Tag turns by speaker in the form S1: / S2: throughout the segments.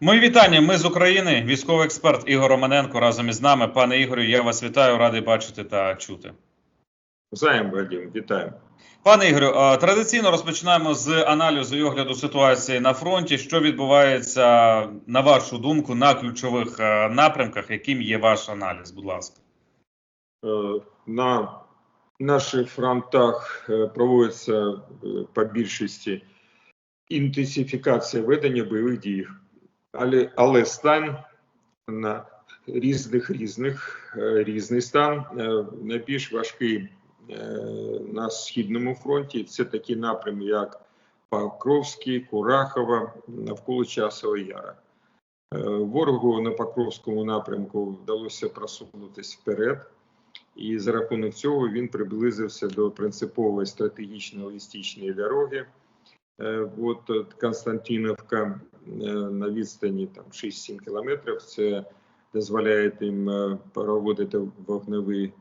S1: Мої вітання. Ми з України. Військовий експерт Ігор Романенко разом із нами. Пане Ігорю, я вас вітаю, радий бачити та чути.
S2: Взаєм, Вадим, вітаю.
S1: Пане Ігорю, традиційно розпочинаємо з аналізу і огляду ситуації на фронті. Що відбувається на вашу думку на ключових напрямках? Яким є ваш аналіз? Будь ласка,
S2: Е, На наших фронтах е, проводиться е, по більшості інтенсифікація ведення бойових дій, але, але стан на різних різних е, різний стан Е, найбільш важкий е, на східному фронті. Це такі напрями, як Покровський, Курахова, навколо Часового Яра. Ворогу на Покровському напрямку вдалося просунутися вперед, і за рахунок цього він приблизився до принципової стратегічної логістичної дороги. Е, От е, Константиновка е, на відстані там 6-7 кілометрів. Це дозволяє їм е, проводити вогневі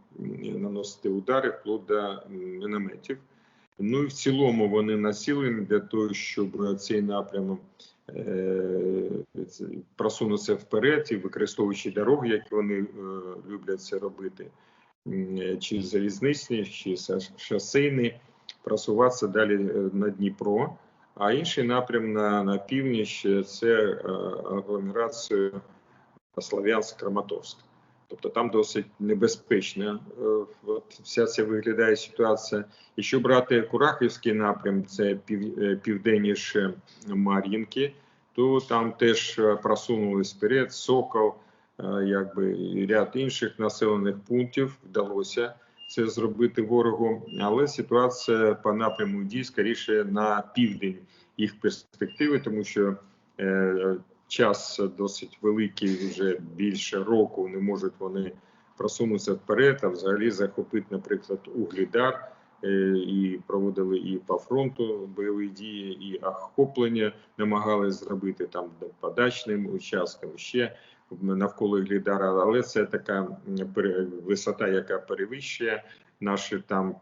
S2: наносити удари вплоть до мінометів. Ну і в цілому вони націлені для того, щоб цей напрямок е, просунутися вперед і використовуючи дороги, як вони е, люблять це робити, чи залізничні, чи шосейні, просуватися далі на Дніпро. А інший напрям на, на північ е, це е, агломерацію Слов'янськ-Краматорськ. Тобто там досить небезпечна е, от вся ця виглядає ситуація. Якщо брати Курахівський напрям, це пів, південніше Мар'їнки, то там теж просунулись вперед Сокол, якби і ряд інших населених пунктів вдалося це зробити ворогу. Але ситуація по напряму дій скоріше на південь їх перспективи, тому що е, час досить великий, вже більше року не можуть вони просунутися вперед, а взагалі захопити, наприклад, Углідар. е, І проводили і по фронту бойові дії, і охоплення намагались зробити там по дачним участкам ще навколо Глідара, але це така висота, яка перевищує. Наші там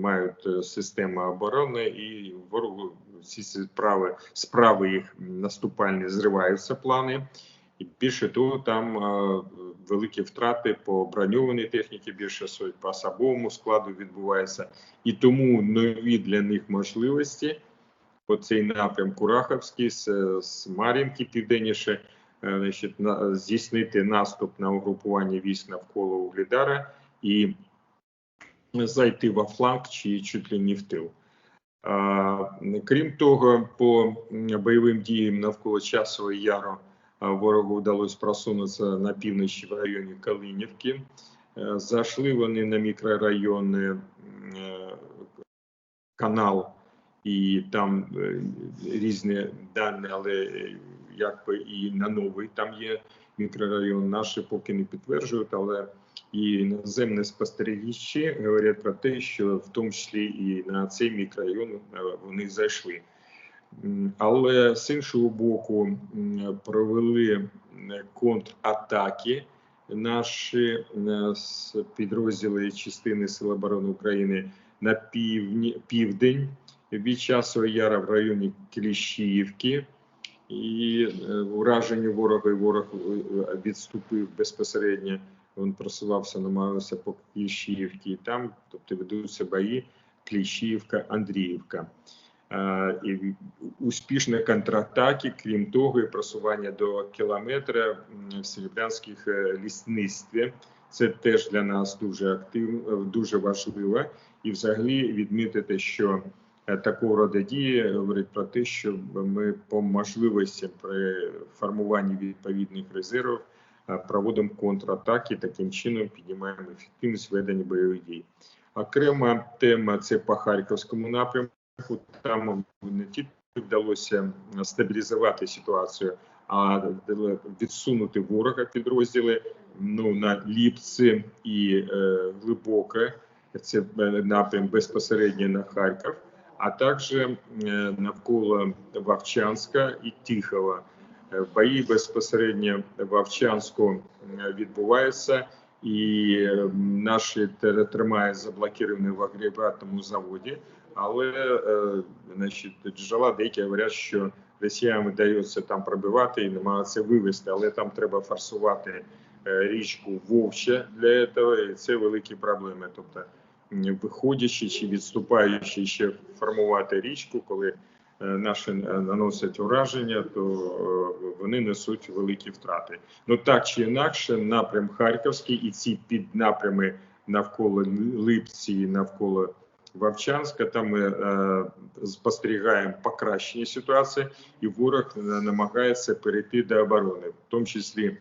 S2: мають е, систему оборони, і ворогу ці справи, справи їх наступальні зриваються плани. І більше того, там е, великі втрати по броньованій техніці, більше сотень, по особовому складу відбувається. І тому нові для них можливості, оцей напрям Кураховський, з, з Мар'їнки південніше, е, значить, на, здійснити наступ на угрупування військ навколо Углідара і зайти во фланг чи чуть ли не в тил. Крім того, по бойовим діям навколо Часового Яру ворогу вдалося просунутися на півночі в районі Калинівки. Е, Зайшли вони на мікрорайони е, канал, і там е, різні дані, але е, якби і на новий там є мікрорайон. Наші поки не підтверджують, але і іноземні спостерігачі говорять про те, що в тому числі і на цей мікрорайон е, вони зайшли. Але з іншого боку провели контратаки наші е, підрозділи частини Сил оборони України на півдні, південь від Часового Яра в районі Кліщіївки. І е, уражені ворога і ворог е, відступив безпосередньо. Він просувався, намагався по Кліщіївці. Там, тобто, ведуться бої Кліщіївка, Андріївка. І успішні контратаки, крім того, і просування до кілометра в Серебрянських е, лісництві. Це теж для нас дуже активно, дуже важливо. І взагалі відмітити, що такого роду дії говорить про те, що ми по можливості при формуванні відповідних резервів е, проводимо контратаки, таким чином піднімаємо ефективність ведення бойових дій. Окрема тема це по харківському напрямку. Там не тільки вдалося стабілізувати ситуацію, а відсунути ворога підрозділи ну на ліпці і е, глибоке. Це е, напрям безпосередньо на Харків, а також е, навколо Вовчанська і Тихого. Е, Бої безпосередньо в Вовчанську е, відбуваються, і наші тримають заблоковані в агрегатному заводі. Але значить, джерела деякі говорять, що росіянам вдається там пробивати і намагатися вивести, але там треба форсувати е, річку Вовче для цього, і це великі проблеми. Тобто, виходячи чи відступаючи ще формувати річку, коли е, наші е, наносять ураження, то е, вони несуть великі втрати. Ну так чи інакше, напрям Харківський і ці піднапрями навколо Липці, навколо Вовчанська, там ми е, спостерігаємо покращення ситуації, і ворог намагається перейти до оборони, в тому числі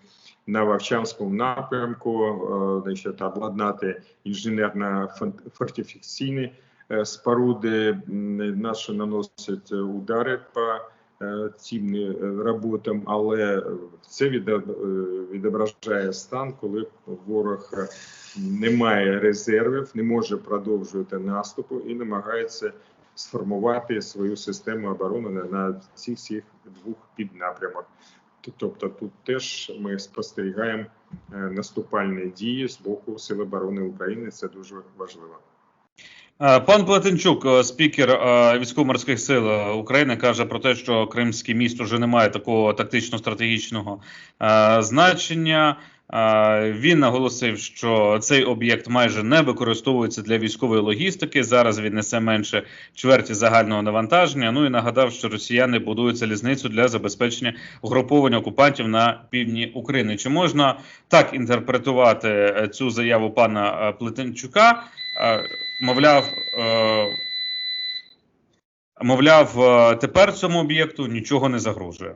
S2: на Вовчанському напрямку, е, значить, обладнати інженерно-фортифікаційні е, споруди. Наші наносять удари по е, цим е, роботам, але це відо- е, відображає стан, коли ворог е, не має резервів, не може продовжувати наступу і намагається сформувати свою систему оборони на цих всіх двох піднапрямах. Тобто тут теж ми спостерігаємо е, наступальні дії з боку Сили оборони України. Це дуже важливо.
S1: Е, Пан Плетенчук, е, спікер військово-морських сил України, каже про те, що Кримський міст вже не має такого тактично-стратегічного значення. Він наголосив, що цей об'єкт майже не використовується для військової логістики. Зараз він несе менше чверті загального навантаження. Ну і нагадав, що росіяни будують залізницю для забезпечення угруповання окупантів на півдні України. Чи можна так інтерпретувати е, цю заяву пана е, Плетенчука? Е, Мовляв, мовляв, тепер цьому об'єкту нічого не загрожує.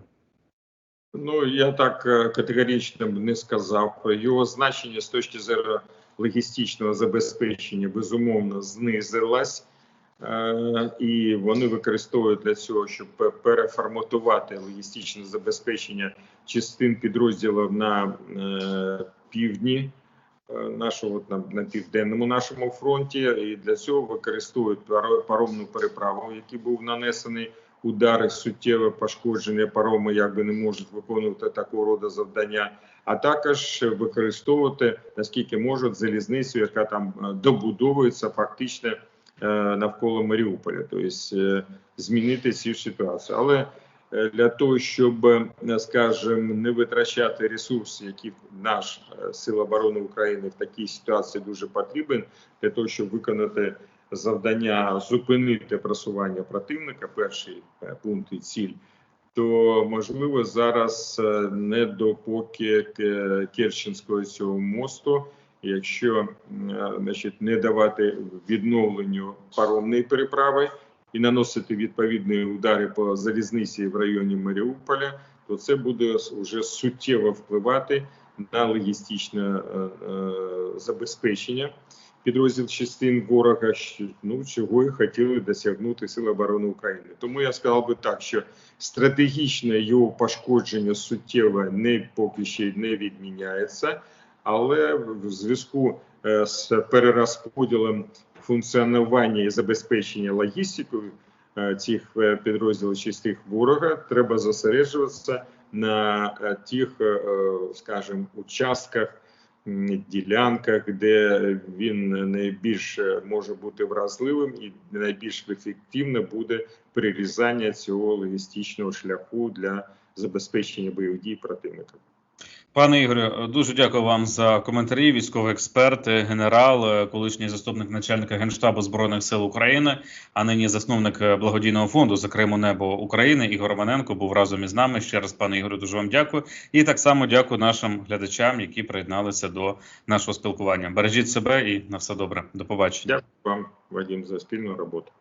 S2: Ну я так е, категорично б не сказав. Його значення з точки зору логістичного забезпечення безумовно знизилась, Е, і вони використовують для цього, щоб переформатувати логістичне забезпечення частин підрозділів на е, півдні е, нашого от на, на південному нашому фронті, і для цього використовують паро- паромну переправу, який був нанесений удари, суттєве пошкодження пароми, якби не можуть виконувати такого роду завдання, а також використовувати наскільки можуть залізницю, яка там е, добудовується фактично е, навколо Маріуполя, тобто змінити цю ситуацію. Але для того, щоб, скажімо, не витрачати ресурси, які наш е, Сил оборони України в такій ситуації дуже потрібен, для того, щоб виконати завдання зупинити просування противника, перший е, пункт і ціль, то можливо зараз е, не допоки Керченського цього мосту, якщо е, значить, не давати відновленню паромної переправи і наносити відповідні удари по залізниці в районі Маріуполя, то це буде вже суттєво впливати на логістичне забезпечення підрозділ частин ворога, що- ну чого і хотіли досягнути Сили оборони України. Тому я сказав би так, що стратегічне його пошкодження суттєво не поки ще не відміняється, але в зв'язку е, з перерозподілом функціонування і забезпечення логістикою е, цих е, підрозділів частин ворога треба зосереджуватися на тих, скажімо, участках ділянках, де він найбільш може бути вразливим і найбільш ефективно буде прирізання цього логістичного шляху для забезпечення бойових дій противника.
S1: Пане Ігорю, дуже дякую вам за коментарі. Військовий експерт, генерал, е, колишній заступник начальника генштабу збройних сил України, а нині засновник е, благодійного фонду за Криму Небо України. Ігор Романенко був разом із нами. Ще раз, пане Ігорю, дуже вам дякую. І так само дякую нашим глядачам, які приєдналися до нашого спілкування. Бережіть себе і на все добре. До побачення.
S2: Дякую вам, Вадим, за спільну роботу.